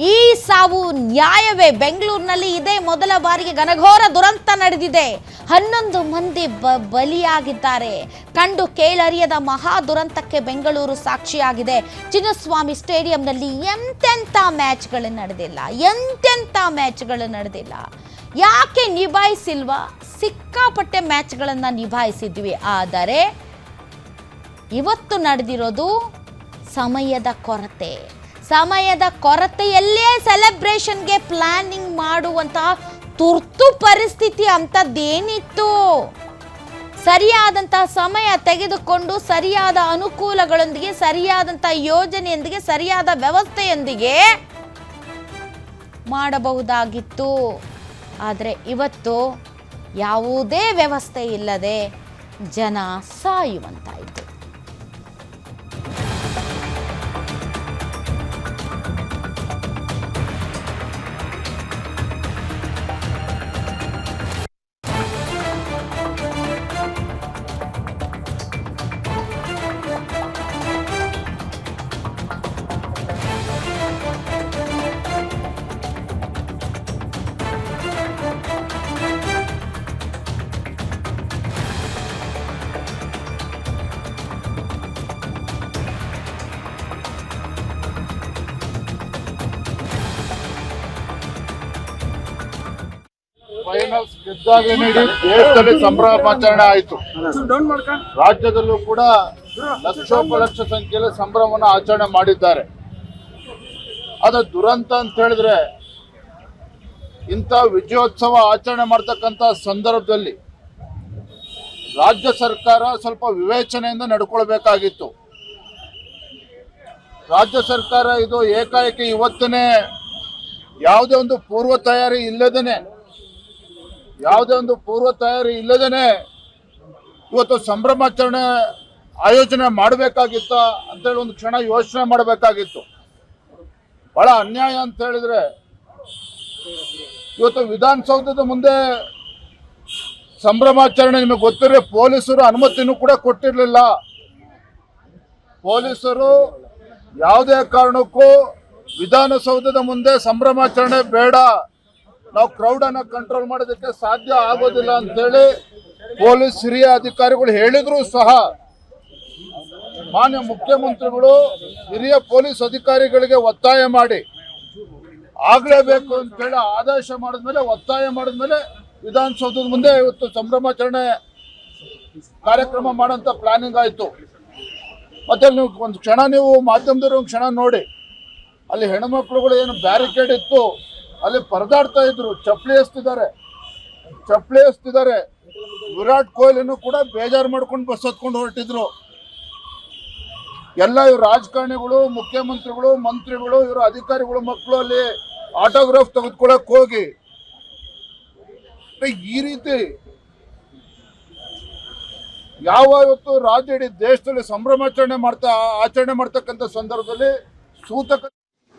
ಈ ಸಾವು ನ್ಯಾಯವೇ? ಬೆಂಗಳೂರಿನಲ್ಲಿ ಇದೇ ಮೊದಲ ಬಾರಿಗೆ ಘನಘೋರ ದುರಂತ ನಡೆದಿದೆ. ಹನ್ನೊಂದು ಮಂದಿ ಬ, ಬಲಿಯಾಗಿದ್ದಾರೆ. ಕಂಡು ಕೇಳರಿಯದ ಮಹಾ ದುರಂತಕ್ಕೆ ಬೆಂಗಳೂರು ಸಾಕ್ಷಿಯಾಗಿದೆ. ಚಿನ್ನಸ್ವಾಮಿ ಸ್ಟೇಡಿಯಂನಲ್ಲಿ ಎಂತೆಂಥ ಮ್ಯಾಚ್ಗಳು ನಡೆದಿಲ್ಲ. ಎಂತೆಂಥ ಮ್ಯಾಚ್ಗಳು ನಡೆದಿಲ್ಲ. ಯಾಕೆ ನಿಭಾಯಿಸಿಲ್ವಾ? ಸಿಕ್ಕಾಪಟ್ಟೆ ಮ್ಯಾಚ್ಗಳನ್ನು ನಿಭಾಯಿಸಿದ್ವಿ. ಆದರೆ ಇವತ್ತು ನಡೆದಿರೋದು ಸಮಯದ ಕೊರತೆ. ಸಮಯದ ಕೊರತೆಯಲ್ಲೇ ಸೆಲೆಬ್ರೇಷನ್ಗೆ ಪ್ಲಾನಿಂಗ್ ಮಾಡುವಂತಹ ತುರ್ತು ಪರಿಸ್ಥಿತಿ ಅಂಥದ್ದೇನಿತ್ತು? ಸರಿಯಾದಂತಹ ಸಮಯ ತೆಗೆದುಕೊಂಡು ಸರಿಯಾದ ಅನುಕೂಲಗಳೊಂದಿಗೆ ಸರಿಯಾದಂತಹ ಯೋಜನೆಯೊಂದಿಗೆ, ಸರಿಯಾದ ವ್ಯವಸ್ಥೆಯೊಂದಿಗೆ ಮಾಡಬಹುದಾಗಿತ್ತು. ಆದರೆ ಇವತ್ತು ಯಾವುದೇ ವ್ಯವಸ್ಥೆ ಇಲ್ಲದೆ ಜನ ಸಾಯುವಂತಾಯಿತು. ಫೈನಲ್ಸ್ ಗೆದ್ದಾಗಲೇ ದೇಶದಲ್ಲಿ ಸಂಭ್ರಮಾಚರಣೆ ಆಯಿತು. ರಾಜ್ಯದಲ್ಲೂ ಕೂಡ ಲಕ್ಷೋಪಲಕ್ಷ ಸಂಖ್ಯೆಯಲ್ಲಿ ಸಂಭ್ರಮವನ್ನು ಆಚರಣೆ ಮಾಡಿದ್ದಾರೆ. ಅದು ದುರಂತ ಅಂತ ಹೇಳಿದ್ರೆ ಇಂಥ ವಿಜಯೋತ್ಸವ ಆಚರಣೆ ಮಾಡ್ತಕ್ಕಂಥ ಸಂದರ್ಭದಲ್ಲಿ ರಾಜ್ಯ ಸರ್ಕಾರ ಸ್ವಲ್ಪ ವಿವೇಚನೆಯಿಂದ ನಡ್ಕೊಳ್ಬೇಕಾಗಿತ್ತು. ರಾಜ್ಯ ಸರ್ಕಾರ ಇದು ಏಕಾಏಕಿ ಇವತ್ತನೇ ಯಾವುದೇ ಒಂದು ಪೂರ್ವ ತಯಾರಿ ಇಲ್ಲದೇನೆ ಯಾವುದೇ ಒಂದು ಪೂರ್ವ ತಯಾರಿ ಇಲ್ಲದೇನೆ ಇವತ್ತು ಸಂಭ್ರಮಾಚರಣೆ ಆಯೋಜನೆ ಮಾಡಬೇಕಾಗಿತ್ತ ಅಂತೇಳಿ ಒಂದು ಕ್ಷಣ ಯೋಚನೆ ಮಾಡಬೇಕಾಗಿತ್ತು. ಬಹಳ ಅನ್ಯಾಯ ಅಂತ ಹೇಳಿದ್ರೆ ಇವತ್ತು ವಿಧಾನಸೌಧದ ಮುಂದೆ ಸಂಭ್ರಮಾಚರಣೆ ನಿಮಗೆ ಗೊತ್ತಿರೋ ಪೊಲೀಸರು ಅನುಮತಿನೂ ಕೂಡ ಕೊಟ್ಟಿರಲಿಲ್ಲ. ಪೊಲೀಸರು ಯಾವುದೇ ಕಾರಣಕ್ಕೂ ವಿಧಾನಸೌಧದ ಮುಂದೆ ಸಂಭ್ರಮಾಚರಣೆ ಬೇಡ. ನಾವು ಕ್ರೌಡ್ ಅನ್ನ ಕಂಟ್ರೋಲ್ ಮಾಡೋದಕ್ಕೆ ಸಾಧ್ಯ ಆಗೋದಿಲ್ಲ ಅಂತೇಳಿ ಪೊಲೀಸ್ ಹಿರಿಯ ಅಧಿಕಾರಿಗಳು ಹೇಳಿದ್ರು ಸಹ ಮಾನ್ಯ ಮುಖ್ಯಮಂತ್ರಿಗಳು, ಹಿರಿಯ ಪೊಲೀಸ್ ಅಧಿಕಾರಿಗಳಿಗೆ ಒತ್ತಾಯ ಮಾಡಿ. ಆಗ್ಲೇಬೇಕು ಅಂತೇಳಿ ಆದೇಶ ಮಾಡಿದ್ಮೇಲೆ, ಒತ್ತಾಯ ಮಾಡಿದ್ಮೇಲೆ ವಿಧಾನಸೌಧದ ಮುಂದೆ ಇವತ್ತು ಸಂಭ್ರಮಾಚರಣೆ ಕಾರ್ಯಕ್ರಮ ಮಾಡೋಂಥ ಪ್ಲಾನಿಂಗ್ ಆಯಿತು. ಮತ್ತೆ ನೀವು ಒಂದು ಕ್ಷಣ ನೀವು ಮಾಧ್ಯಮದವ್ರು ಒಂದು ಕ್ಷಣ ನೋಡಿ. ಅಲ್ಲಿ ಹೆಣ್ಮಕ್ಳುಗಳು ಏನು ಬ್ಯಾರಿಕೇಡ್ ಇತ್ತು ಅಲ್ಲಿ ಪರದಾಡ್ತಾ ಇದ್ರು. ಚಪ್ಪಲಿ ಎಸ್ತಿದ್ದಾರೆ. ಚಪ್ಪಲಿ ಎಸ್ತಿದ್ದಾರೆ. ವಿರಾಟ್ ಕೊಹ್ಲಿನೂ ಕೂಡ ಬೇಜಾರು ಮಾಡ್ಕೊಂಡು ಬಸ್ ಹತ್ಕೊಂಡು ಹೊರಟಿದ್ರು. ಎಲ್ಲ ಇವ್ರು ರಾಜಕಾರಣಿಗಳು, ಮುಖ್ಯಮಂತ್ರಿಗಳು, ಮಂತ್ರಿಗಳು, ಇವರು ಅಧಿಕಾರಿಗಳು ಮಕ್ಕಳು ಅಲ್ಲಿ ಆಟೋಗ್ರಾಫ್ ತೆಗೆದುಕೊಳ್ಳಕ್ ಹೋಗಿ. ಈ ರೀತಿ ಯಾವ ಇವತ್ತು ರಾಜ್ಯ ಇಡೀ ದೇಶದಲ್ಲಿ ಸಂಭ್ರಮಾಚರಣೆ ಮಾಡ್ತಾ, ಆಚರಣೆ ಮಾಡ್ತಕ್ಕಂಥ ಸಂದರ್ಭದಲ್ಲಿ ಸೂತಕ